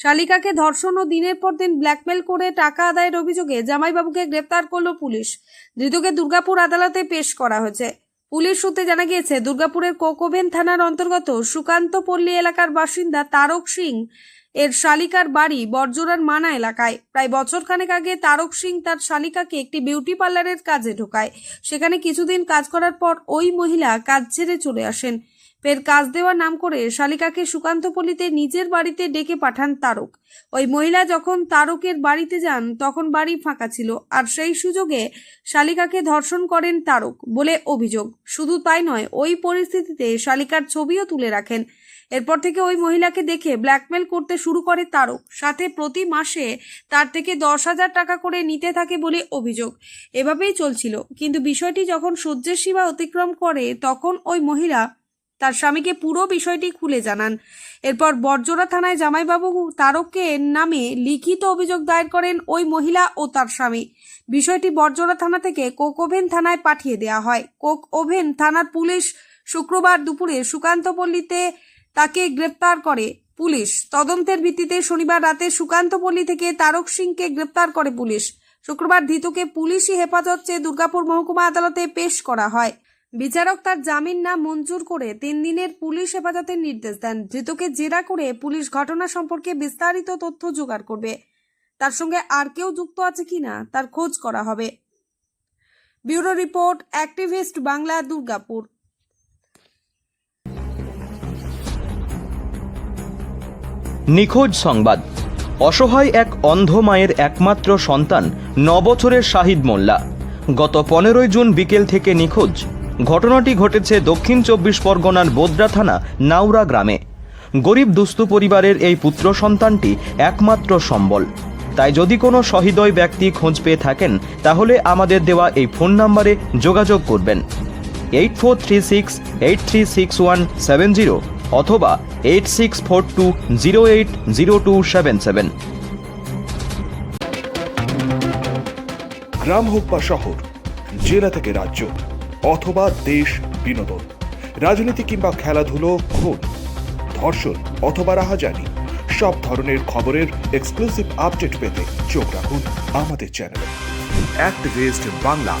শালিকাকে ধর্ষণ ও দিনের পর দিন ব্ল্যাকমেল করে টাকা আদায়ের অভিযোগে জামাইবাবুকে গ্রেপ্তার করল পুলিশ। ধৃতকে দুর্গাপুর আদালতে পেশ করা হয়েছে। পুলিশ সূত্রে জানা গিয়েছে, দুর্গাপুরের কোকোভেন থানার অন্তর্গত সুকান্ত পল্লী এলাকার বাসিন্দা তারক সিং এর শালিকার বাড়ি বর্জরার মানা এলাকায়। প্রায় বছর খানেক আগে তারক সিং তার শালিকাকে একটি বিউটি পার্লারের কাজে ঢোকায়। সেখানে কিছুদিন কাজ করার পর ওই মহিলা কাজ ছেড়ে চলে আসেন। ফের কাজ দেওয়ার নাম করে শালিকাকে সুকান্তপল্লীতে নিজের বাড়িতে ডেকে পাঠান তারক। ওই মহিলা যখন তারকের বাড়িতে যান, তখন বাড়ি ফাঁকা ছিল আর সেই সুযোগে শালিকাকে ধর্ষণ করেন তারক বলে অভিযোগ। শুধু তাই নয়, ওই পরিস্থিতিতে শালিকার ছবিও তুলে রাখেন। এরপর থেকে ওই মহিলাকে দেখে ব্ল্যাকমেল করতে শুরু করে তারক। সাথে প্রতি মাসে তার থেকে দশ হাজার টাকা করে নিতে থাকে বলে অভিযোগ। এভাবেই চলছিল। কিন্তু বিষয়টি যখন সহ্যের সীমা অতিক্রম করে, তখন ওই মহিলা তার স্বামীকে পুরো বিষয়টি খুলে জানান। এরপর বর্জরা থানায় জামাইবাবু তারকের নামে লিখিত অভিযোগ দায়ের করেন ওই মহিলা ও তার স্বামী। বিষয়টি বর্জরা থানা থেকে কোক ওভেন থানায় পাঠিয়ে দেওয়া হয়। কোক ওভেন থানার পুলিশ শুক্রবার দুপুরে সুকান্তপল্লীতে তাকে গ্রেপ্তার করে। পুলিশ তদন্তের ভিত্তিতে শনিবার রাতে সুকান্তপল্লী থেকে তারক সিংকে গ্রেপ্তার করে পুলিশ। শুক্রবার ধৃতকে পুলিশি হেফাজত চেয়ে দুর্গাপুর মহকুমা আদালতে পেশ করা হয়। বিচারক তার জামিন না মঞ্জুর করে তিন দিনের পুলিশ হেফাজতের নির্দেশ দেন। ধৃতকে জেরা করে পুলিশ ঘটনা সম্পর্কে বিস্তারিত তথ্য জোগাড় করবে। তার সঙ্গে আর কেউ যুক্ত আছে কিনা তার খোঁজ করা হবে। Bureau report, activist Bangla, Durgapur. নিখোঁজ সংবাদ। অসহায় এক অন্ধ মায়ের একমাত্র সন্তান, নবছরের বছরের শাহিদ মোল্লা। গত পনেরোই জুন বিকেল থেকে নিখোঁজ। ঘটনাটি ঘটেছে দক্ষিণ চব্বিশ পরগনার বোদ্রা থানা নাউরা গ্রামে। গরিব দুস্থ পরিবারের এই পুত্র সন্তানটি একমাত্র সম্বল। তাই যদি কোনো সহৃদয় ব্যক্তি খোঁজ পেয়ে থাকেন, তাহলে আমাদের দেওয়া এই ফোন নাম্বারে যোগাযোগ করবেন। Eight four three six, eight three six one seven zero অথবা eight six four two zero eight zero two seven seven. গ্রাম হোক বা শহর, জেলা থেকে রাজ্য অথবা দেশ বিনোদন। রাজনীতি কিংবা খেলাধুলো খুন। ধর্ষণ অথবা রাহাজানি। সব ধরনের খবরের এক্সক্লুসিভ আপডেট পেতে চোখ রাখুন আমাদের চ্যানেলে বাংলা